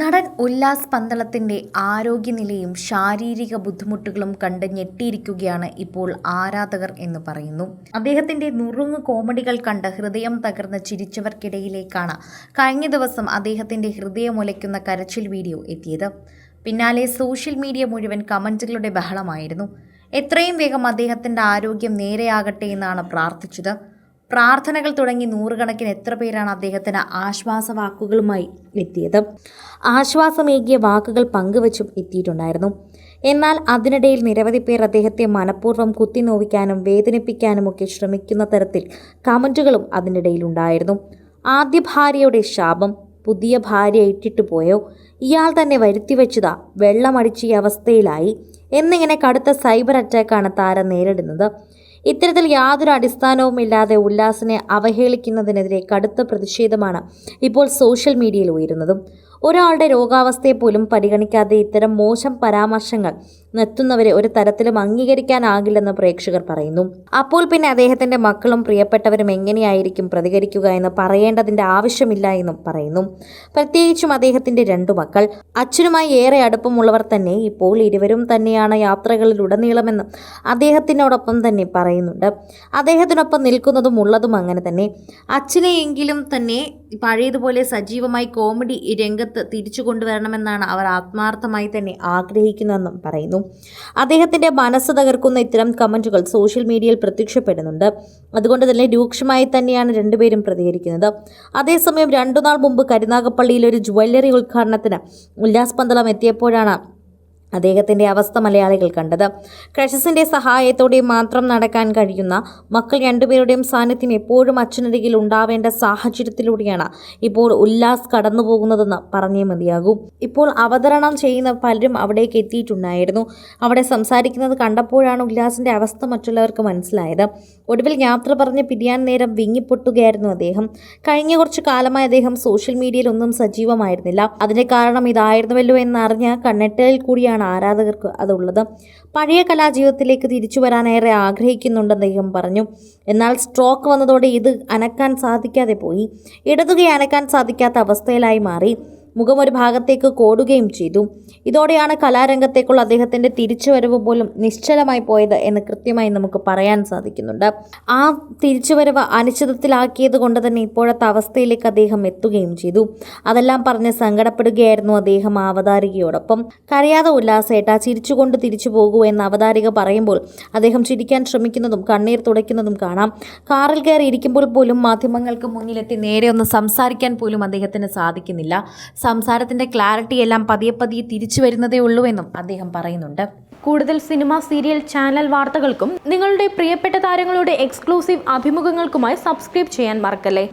നടൻ ഉല്ലാസ് പന്തളത്തിന്റെ ആരോഗ്യനിലയും ശാരീരിക ബുദ്ധിമുട്ടുകളും കണ്ട് ഞെട്ടിയിരിക്കുകയാണ് ഇപ്പോൾ ആരാധകർ എന്ന് പറയുന്നു. അദ്ദേഹത്തിന്റെ നുറുങ്ങ് കോമഡികൾ കണ്ട് ഹൃദയം തകർന്ന് ചിരിച്ചവർക്കിടയിലേക്കാണ് കഴിഞ്ഞ ദിവസം അദ്ദേഹത്തിന്റെ ഹൃദയമുലയ്ക്കുന്ന കരച്ചിൽ വീഡിയോ എത്തിയത്. പിന്നാലെ സോഷ്യൽ മീഡിയ മുഴുവൻ കമന്റുകളുടെ ബഹളമായിരുന്നു. എത്രയും വേഗം അദ്ദേഹത്തിന്റെ ആരോഗ്യം നേരെയാകട്ടെ എന്നാണ് പ്രാർത്ഥിച്ചത്. പ്രാർത്ഥനകൾ തുടങ്ങി നൂറുകണക്കിന് എത്ര പേരാണ് അദ്ദേഹത്തിന് ആശ്വാസവാക്കുകളുമായി എത്തിയത്? ആശ്വാസമേകിയ വാക്കുകൾ പങ്കുവച്ചും എത്തിയിട്ടുണ്ടായിരുന്നു. എന്നാൽ അതിനിടയിൽ നിരവധി പേർ അദ്ദേഹത്തെ മനഃപൂർവം കുത്തിനോവിക്കാനും വേദനിപ്പിക്കാനും ഒക്കെ ശ്രമിക്കുന്ന തരത്തിൽ കമന്റുകളും അതിനിടയിൽ ഉണ്ടായിരുന്നു ആദ്യ ഭാര്യയുടെ ശാപം പുതിയ ഭാര്യ ഇട്ടിട്ട് പോയോ? ഇയാൾ തന്നെ വരുത്തിവെച്ചതാ വെള്ളമടിച്ച അവസ്ഥയിലായി. എന്നിങ്ങനെ കടുത്ത സൈബർ അറ്റാക്കാണ് താരം നേരിടുന്നത്. ഇത്തരത്തിൽ യാതൊരു അടിസ്ഥാനവുമില്ലാതെ ഉല്ലാസിനെ അവഹേളിക്കുന്നതിനെതിരെ കടുത്ത പ്രതിഷേധമാണ് ഇപ്പോൾ സോഷ്യൽ മീഡിയയിൽ ഉയരുന്നതും. ഒരാളുടെ രോഗാവസ്ഥയെ പോലും പരിഗണിക്കാതെ ഇത്തരം മോശം പരാമർശങ്ങൾ നിർത്തുന്നവരെ ഒരു തരത്തിലും അംഗീകരിക്കാനാകില്ലെന്ന് പ്രേക്ഷകർ പറയുന്നു. അപ്പോൾ പിന്നെ അദ്ദേഹത്തിന്റെ മക്കളും പ്രിയപ്പെട്ടവരും എങ്ങനെയായിരിക്കും പ്രതികരിക്കുക എന്ന് പറയേണ്ടതിന്റെ ആവശ്യമില്ല എന്നും പറയുന്നു. പ്രത്യേകിച്ചും അദ്ദേഹത്തിന്റെ രണ്ടു മക്കൾ. അച്ഛനുമായി ഏറെ അടുപ്പമുള്ളവർ തന്നെ ഇപ്പോൾ ഇരുവരും തന്നെയാണ് യാത്രകളിലുടനീളമെന്ന് അദ്ദേഹത്തിനോടൊപ്പം തന്നെ പറയുന്നുണ്ട്. അദ്ദേഹത്തിനൊപ്പം നിൽക്കുന്നതും ഉള്ളതും അങ്ങനെ തന്നെ. അച്ഛനെയെങ്കിലും തന്നെ പഴയതുപോലെ സജീവമായി കോമഡി രംഗത്ത് തിരിച്ചു കൊണ്ടുവരണമെന്നാണ് അവർ ആത്മാർത്ഥമായി തന്നെ ആഗ്രഹിക്കുന്നതെന്നും പറയുന്നു. അദ്ദേഹത്തിന്റെ മനസ്സ് തകർക്കുന്ന ഇത്തരം കമന്റുകൾ സോഷ്യൽ മീഡിയയിൽ പ്രത്യക്ഷപ്പെടുന്നുണ്ട്. അതുകൊണ്ട് തന്നെ രൂക്ഷമായി തന്നെയാണ് രണ്ടുപേരും പ്രതികരിക്കുന്നത്. അതേസമയം രണ്ടുനാൾ മുമ്പ് കരുനാഗപ്പള്ളിയിൽ ഒരു ജ്വല്ലറി ഉദ്ഘാടനത്തിന് ഉല്ലാസ് പന്തളം എത്തിയപ്പോഴാണ് അദ്ദേഹത്തിന്റെ അവസ്ഥ മലയാളികൾ കണ്ടത്. ക്രഷസിന്റെ സഹായത്തോടെ മാത്രം നടക്കാൻ കഴിയുന്ന മക്കൾ രണ്ടുപേരുടെയും സാന്നിധ്യം എപ്പോഴും അച്ഛനരികിൽ ഉണ്ടാവേണ്ട സാഹചര്യത്തിലൂടെയാണ് ഇപ്പോൾ ഉല്ലാസ് കടന്നു പോകുന്നതെന്ന് പറഞ്ഞേ മതിയാകൂ. ഇപ്പോൾ അവതരണം ചെയ്യുന്ന പലരും അവിടേക്ക് എത്തിയിട്ടുണ്ടായിരുന്നു. അവിടെ സംസാരിക്കുന്നത് കണ്ടപ്പോഴാണ് ഉല്ലാസിന്റെ അവസ്ഥ മറ്റുള്ളവർക്ക് മനസ്സിലായത്. ഒടുവിൽ യാത്ര പറഞ്ഞ് പിരിയാൻ നേരം വിങ്ങിപ്പൊട്ടുകയായിരുന്നു അദ്ദേഹം. കഴിഞ്ഞ കുറച്ച് കാലമായി അദ്ദേഹം സോഷ്യൽ മീഡിയയിൽ ഒന്നും സജീവമായിരുന്നില്ല. അതിന്റെ കാരണം ഇതായിരുന്നുവല്ലോ എന്നറിഞ്ഞ് കണ്ണെട്ടലിൽ കൂടിയാണ് ആരാധകർക്ക് അതുള്ളത്. പഴയ കലാജീവിതത്തിലേക്ക് തിരിച്ചു വരാനേറെ ആഗ്രഹിക്കുന്നുണ്ടെന്ന് അദ്ദേഹം പറഞ്ഞു. എന്നാൽ സ്ട്രോക്ക് വന്നതോടെ ഇത് അനക്കാൻ സാധിക്കാതെ പോയി. ഇടതുകൈ അനക്കാൻ സാധിക്കാത്ത അവസ്ഥയിലായി മാറി. മുഖം ഒരു ഭാഗത്തേക്ക് കോടുകയും ചെയ്തു. ഇതോടെയാണ് കലാരംഗത്തേക്കുള്ള അദ്ദേഹത്തിന്റെ തിരിച്ചുവരവ് പോലും നിശ്ചലമായി പോയത് എന്ന് കൃത്യമായി നമുക്ക് പറയാൻ സാധിക്കുന്നുണ്ട്. ആ തിരിച്ചുവരവ് അനിശ്ചിതത്തിലാക്കിയത് കൊണ്ട് തന്നെ ഇപ്പോഴത്തെ അവസ്ഥയിലേക്ക് അദ്ദേഹം എത്തുകയും ചെയ്തു. അതെല്ലാം പറഞ്ഞ് സങ്കടപ്പെടുകയായിരുന്നു അദ്ദേഹം ആ അവതാരികയോടൊപ്പം. കരയാതെ ഉല്ലാസേട്ട ചിരിച്ചുകൊണ്ട് തിരിച്ചു പോകൂ എന്ന് അവതാരിക പറയുമ്പോൾ അദ്ദേഹം ചിരിക്കാൻ ശ്രമിക്കുന്നതും കണ്ണീർ തുടയ്ക്കുന്നതും കാണാം. കാറിൽ കയറി ഇരിക്കുമ്പോൾ പോലും മാധ്യമങ്ങൾക്ക് മുന്നിലെത്തി നേരെ ഒന്ന് സംസാരിക്കാൻ പോലും അദ്ദേഹത്തിന് സാധിക്കുന്നില്ല. സംസാരത്തിന്റെ ക്ലാരിറ്റി എല്ലാം പതിയെ പതിയെ തിരിച്ചു വരുന്നതേ ഉള്ളൂ എന്നും അദ്ദേഹം പറയുന്നുണ്ട്. കൂടുതൽ സിനിമ സീരിയൽ ചാനൽ വാർത്തകൾക്കും നിങ്ങളുടെ പ്രിയപ്പെട്ട താരങ്ങളുടെ എക്സ്ക്ലൂസീവ് അഭിമുഖങ്ങൾക്കുമായി സബ്സ്ക്രൈബ് ചെയ്യാൻ മറക്കല്ലേ?